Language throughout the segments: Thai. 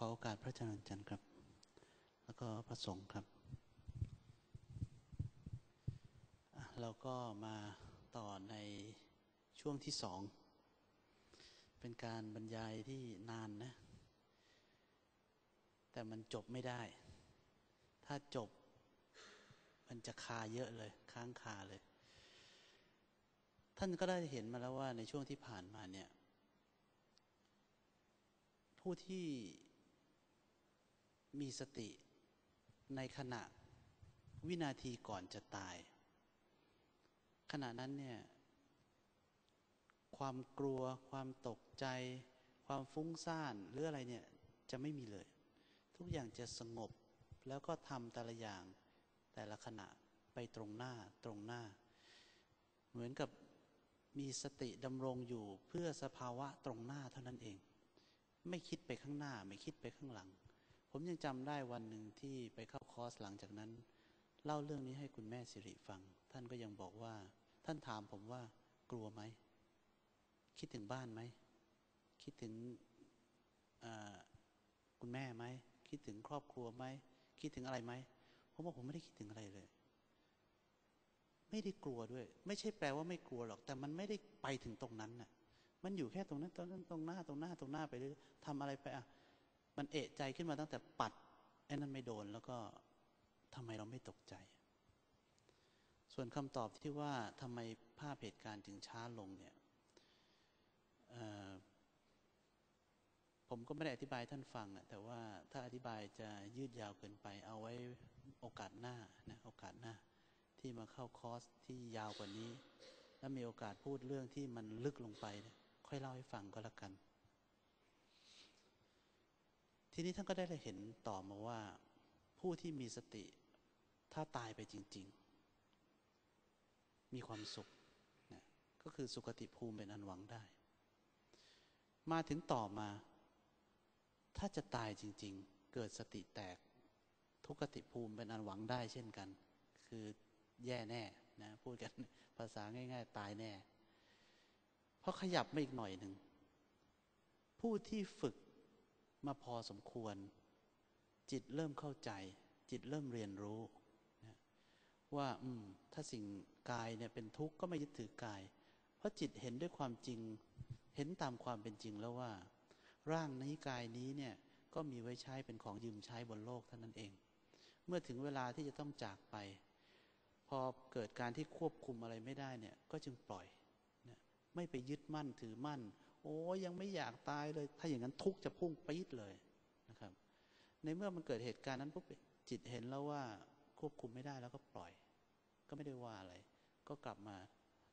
ขอโอกาสพระอาจารย์จันทร์ครับ แล้วก็พระสงฆ์ครับ เราก็มาต่อในช่วงที่สอง เป็นการบรรยายที่นานนะ แต่มันจบไม่ได้ ถ้าจบมันจะคาเยอะเลย ค้างคาเลย ท่านก็ได้เห็นมาแล้วว่าในช่วงที่ผ่านมาเนี่ยผู้ที่ มีสติในขณะวินาทีก่อนจะตาย ขณะนั้นเนี่ยความกลัว ความตกใจ ความฟุ้งซ่านหรืออะไรเนี่ยจะไม่มีเลย ทุกอย่างจะสงบแล้วก็ทำแต่ละอย่างแต่ละขณะไปตรงหน้าตรงหน้า เหมือนกับมีสติดำรงอยู่เพื่อสภาวะตรงหน้าเท่านั้นเอง ไม่คิดไปข้างหน้าไม่คิดไปข้างหลัง ผมยังจำได้วันหนึ่งที่ไปเข้าคอร์สหลังจากนั้น เล่าเรื่องนี้ให้คุณแม่สิริฟัง ท่านก็ยังบอกว่า ท่านถามผมว่ากลัวไหม คิดถึงบ้านไหม คิดถึงคุณแม่ไหม คิดถึงครอบครัวไหม คิดถึงอะไรไหมผมว่าผมไม่ได้คิดถึงอะไรเลย ไม่ได้กลัวด้วย ไม่ใช่แปลว่าไม่กลัวหรอก แต่มันไม่ได้ไปถึงตรงนั้นน่ะ มันอยู่แค่ตรงนั้นตรงนั้นตรงหน้าตรงหน้าตรงหน้าไปเรื่อยทำอะไรไปอะ มันเอะใจขึ้นมาตั้งแต่ปัดไอ้นั่นไม่โดนแล้วก็ทำไมเราไม่ตกใจ ส่วนคำตอบที่ว่าทำไมภาพเหตุการณ์ถึงช้าลงเนี่ยผมก็ไม่ได้อธิบายท่านฟังแต่ว่าถ้าอธิบายจะยืดยาวเกินไปเอาไว้โอกาสหน้านะโอกาสหน้า ที่มาเข้าคอร์สที่ยาวกว่านี้ แล้วมีโอกาสพูดเรื่องที่มันลึกลงไป ค่อยเล่าให้ฟังก็แล้วกัน ทีนี้ท่านก็ได้เห็นต่อมาว่า ผู้ที่มีสติ ถ้าตายไปจริง ๆ มีความสุขนะก็คือสุคติภูมิเป็นอันหวังได้ มาถึงต่อมา ถ้าจะตายจริง ๆ เกิดสติแตก ทุกติภูมิเป็นอันหวังได้เช่นกัน คือแย่แน่นะพูดกันภาษาง่าย ๆ ตายแน่เพราะขยับมาอีกหน่อยหนึ่งผู้ที่ฝึก มาพอสมควร จิตเริ่มเข้าใจ จิตเริ่มเรียนรู้นะว่าอืมถ้าสิ่งกายเนี่ยเป็นทุกข์ก็ไม่ยึดถือกาย เพราะจิตเห็นด้วยความจริง เห็นตามความเป็นจริงแล้วว่า ร่างนี้กายนี้เนี่ยก็มีไว้ใช้เป็นของยืมใช้บนโลกเท่านั้นเอง เมื่อถึงเวลาที่จะต้องจากไป พอเกิดการที่ควบคุมอะไรไม่ได้เนี่ยก็จึงปล่อยนะไม่ไปยึดมั่นถือมั่น โอ้ยังไม่อยากตายเลย ถ้าอย่างนั้นทุกจะพุ่งปี๊ดเลยนะครับ ในเมื่อมันเกิดเหตุการณ์นั้นปุ๊บจิตเห็นแล้วว่าควบคุมไม่ได้แล้วก็ปล่อย ก็ไม่ได้ว่าอะไร ก็กลับมา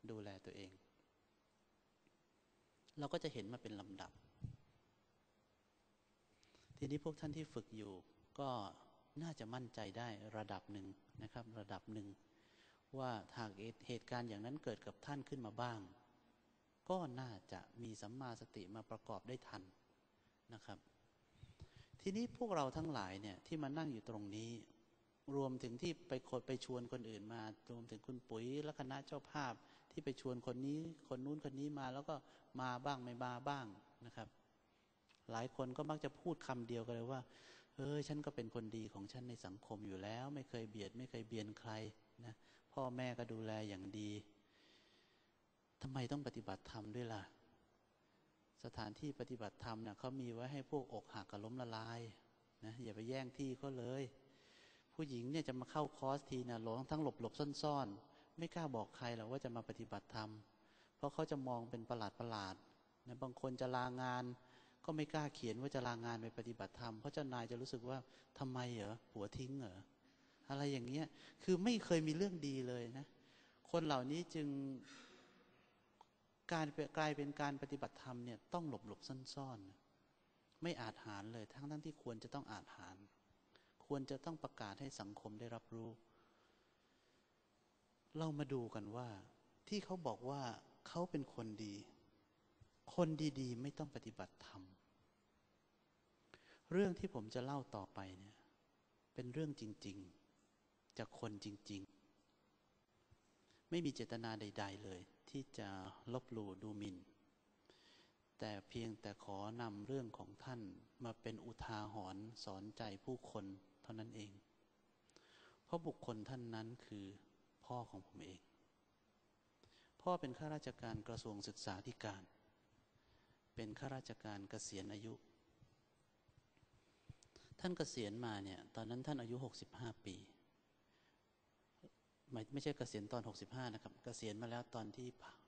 ดูแลตัวเอง เราก็จะเห็นมาเป็นลำดับ ทีนี้พวกท่านที่ฝึกอยู่ ก็น่าจะมั่นใจได้ระดับหนึ่งนะครับ ระดับหนึ่งว่าหากเหตุการณ์อย่างนั้นเกิดกับท่านขึ้นมาบ้าง ก็น่าจะมีสัมมาสติมาประกอบได้ทันนะครับ ทีนี้พวกเราทั้งหลายเนี่ยที่มานั่งอยู่ตรงนี้ รวมถึงที่ไปคดไปชวนคนอื่นมา รวมถึงคุณปุ๋ยและคณะเจ้าภาพที่ไปชวนคนนี้ คนนู้นคนนี้มาแล้วก็มาบ้างไม่มาบ้างนะครับ หลายคนก็มักจะพูดคำเดียวกันเลยว่า เออฉันก็เป็นคนดีของฉันในสังคมอยู่แล้ว ไม่เคยเบียด ไม่เคยเบียนใครนะพ่อแม่ก็ดูแลอย่างดี ทำไมต้องปฏิบัติธรรมด้วยล่ะ สถานที่ปฏิบัติธรรมเนี่ยเขามีไว้ให้พวกอกหักกับล้มละลายนะอย่าไปแย่งที่เขาเลย ผู้หญิงเนี่ยจะมาเข้าคอร์สทีนะหลงทั้งหลบหลบซ่อนๆ ไม่กล้าบอกใครหรอกว่าจะมาปฏิบัติธรรม เพราะเขาจะมองเป็นประหลาดประหลาดนะบางคนจะลางาน ก็ไม่กล้าเขียนว่าจะลางานไปปฏิบัติธรรมเพราะเจ้านายจะรู้สึกว่าทำไมเหรอหัวทิ้งเหรออะไรอย่างเงี้ยคือไม่เคยมีเรื่องดีเลยนะ คนเหล่านี้จึง การกลายเป็นการปฏิบัติธรรมเนี่ยต้องหลบหลบซ่อนๆ ไม่อาจหารเลยทั้งทั้งที่ควรจะต้องอาจหาร ควรจะต้องประกาศให้สังคมได้รับรู้ เรามาดูกันว่า ที่เขาบอกว่าเขาเป็นคนดี คนดีๆ ไม่ต้องปฏิบัติธรรม เรื่องที่ผมจะเล่าต่อไปเนี่ยเป็นเรื่องจริง ๆ จากคนจริง ๆ ไม่มีเจตนาใด ๆ เลย ที่จะลบหลู่ดูหมิน่น แต่เพียงแต่ขอนำเรื่องของท่านมาเป็นอุทาหรณ์สอนใจผู้คนเท่านั้นเอง เพราะบุคคลท่านนั้นคือพ่อของผมเอง พ่อเป็นข้าราชการกระทรวงศึกษาธิการ เป็นข้าราชการเกษียณอายุ ท่านเกษียณมาเนี่ย ตอนนั้นท่านอายุ 65 ปี ไม่ไม่ใช่เกษียณตอน 65 นะครับ เกษียณมาแล้วตอนที่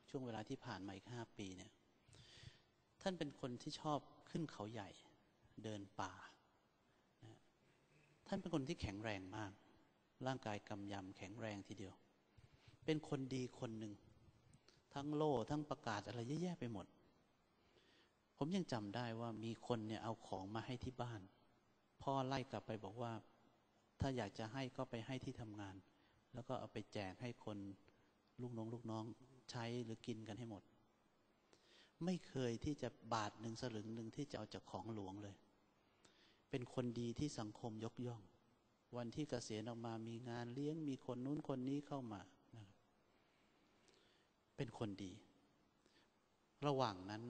ช่วงเวลาที่ผ่านมาอีก 5 ปีเนี่ย ท่านเป็นคนที่ชอบขึ้นเขาใหญ่เดินป่า ท่านเป็นคนที่แข็งแรงมาก ร่างกายกำยำแข็งแรงทีเดียว เป็นคนดีคนหนึ่ง ทั้งโล่ทั้งประกาศอะไรเยอะแยะไปหมด ผมยังจำได้ว่ามีคนเนี่ยเอาของมาให้ที่บ้าน พ่อไล่กลับไปบอกว่า ถ้าอยากจะให้ก็ไปให้ที่ทำงาน แล้วก็เอาไปแจกให้คนลูกน้องลูกน้องใช้หรือกินกันให้หมด ไม่เคยที่จะบาทหนึ่งสลึงหนึ่งที่จะเอาจากของหลวงเลย เป็นคนดีที่สังคมยกย่อง วันที่เกษียณออกมามีงานเลี้ยงมีคนนู้นคนนี้เข้ามานะครับเป็นคนดี ระหว่างนั้น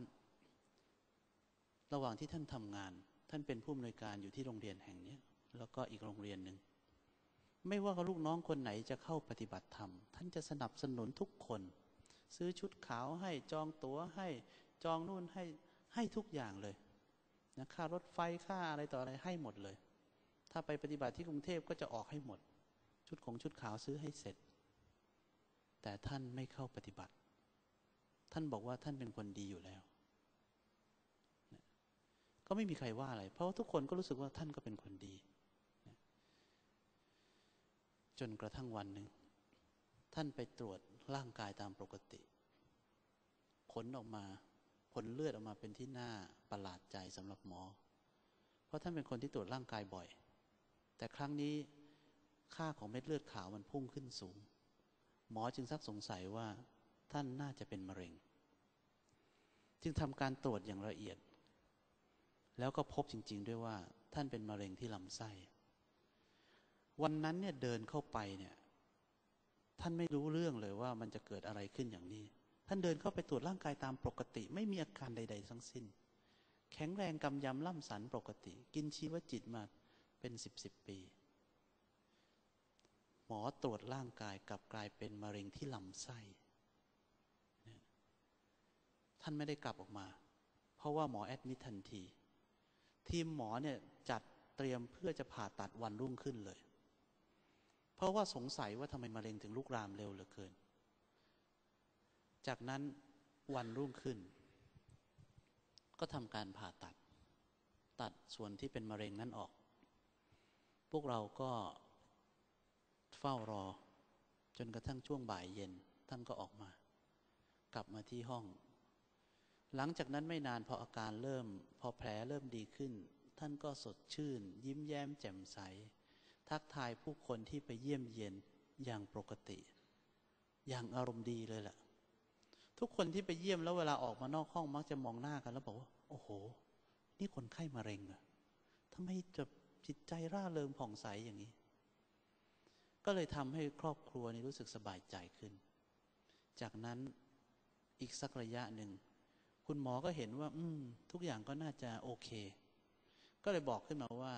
ระหว่างที่ท่านทำงาน ท่านเป็นผู้อำนวยการอยู่ที่โรงเรียนแห่งนี้แล้วก็อีกโรงเรียนหนึ่ง ไม่ว่าลูกน้องคนไหนจะเข้าปฏิบัติธรรม ท่านจะสนับสนุนทุกคน ซื้อชุดขาวให้จองตั๋วให้จองนู่นให้ให้ทุกอย่างเลยนะค่ารถไฟค่าอะไรต่ออะไรให้หมดเลย ถ้าไปปฏิบัติที่กรุงเทพก็จะออกให้หมด ชุดของชุดขาวซื้อให้เสร็จ แต่ท่านไม่เข้าปฏิบัติ ท่านบอกว่าท่านเป็นคนดีอยู่แล้วก็ไม่มีใครว่าอะไร เพราะว่าทุกคนก็รู้สึกว่าท่านก็เป็นคนดี จนกระทั่งวันหนึ่ง ท่านไปตรวจร่างกายตามปกติผลออกมาผลเลือดออกมาเป็นที่น่าประหลาดใจสำหรับหมอ เพราะท่านเป็นคนที่ตรวจร่างกายบ่อย แต่ครั้งนี้ค่าของเม็ดเลือดขาวมันพุ่งขึ้นสูง หมอจึงซักสงสัยว่าท่านน่าจะเป็นมะเร็ง จึงทำการตรวจอย่างละเอียด แล้วก็พบจริง ๆ ด้วยว่าท่านเป็นมะเร็งที่ลำไส้ วันนั้นเนี่ยเดินเข้าไปเนี่ย ท่านไม่รู้เรื่องเลยว่ามันจะเกิดอะไรขึ้นอย่างนี้ ท่านเดินเข้าไปตรวจร่างกายตามปกติ ไม่มีอาการใด ๆ ทั้งสิ้น แข็งแรงกำยำล่ำสันปกติ กินชีวจิตมาเป็นสิบสิบปี หมอตรวจร่างกายกลับกลายเป็นมะเร็งที่ลำไส้ท่านไม่ได้กลับออกมา เพราะว่าหมอแอดมิททันที ทีมหมอเนี่ยจัดเตรียมเพื่อจะผ่าตัดวันรุ่งขึ้นเลย เพราะว่าสงสัยว่าทำไมมะเร็งถึงลุกรามเร็วเหลือเกิน จากนั้นวันรุ่งขึ้น ก็ทำการผ่าตัด ตัดส่วนที่เป็นมะเร็งนั้นออก พวกเราก็เฝ้ารอ จนกระทั่งช่วงบ่ายเย็นท่านก็ออกมา กลับมาที่ห้อง หลังจากนั้นไม่นานพออาการเริ่ม พอแผลเริ่มดีขึ้น ท่านก็สดชื่น ยิ้มแย้มแจ่มใส ทักทายผู้คนที่ไปเยี่ยมเยียนอย่างปกติ อย่างอารมณ์ดีเลยแหละทุกคนที่ไปเยี่ยมแล้วเวลาออกมานอกห้องมักจะมองหน้ากัน แล้วบอกว่า โอ้โห นี่คนไข้มะเร็งเหรอะทำไมจะจิตใจร่าเริงผ่องใสอย่างนี้ ก็เลยทำให้ครอบครัวนี้รู้สึกสบายใจขึ้น จากนั้นอีกสักระยะหนึ่ง คุณหมอก็เห็นว่า อืม ทุกอย่างก็น่าจะโอเค ก็เลยบอกขึ้นมาว่า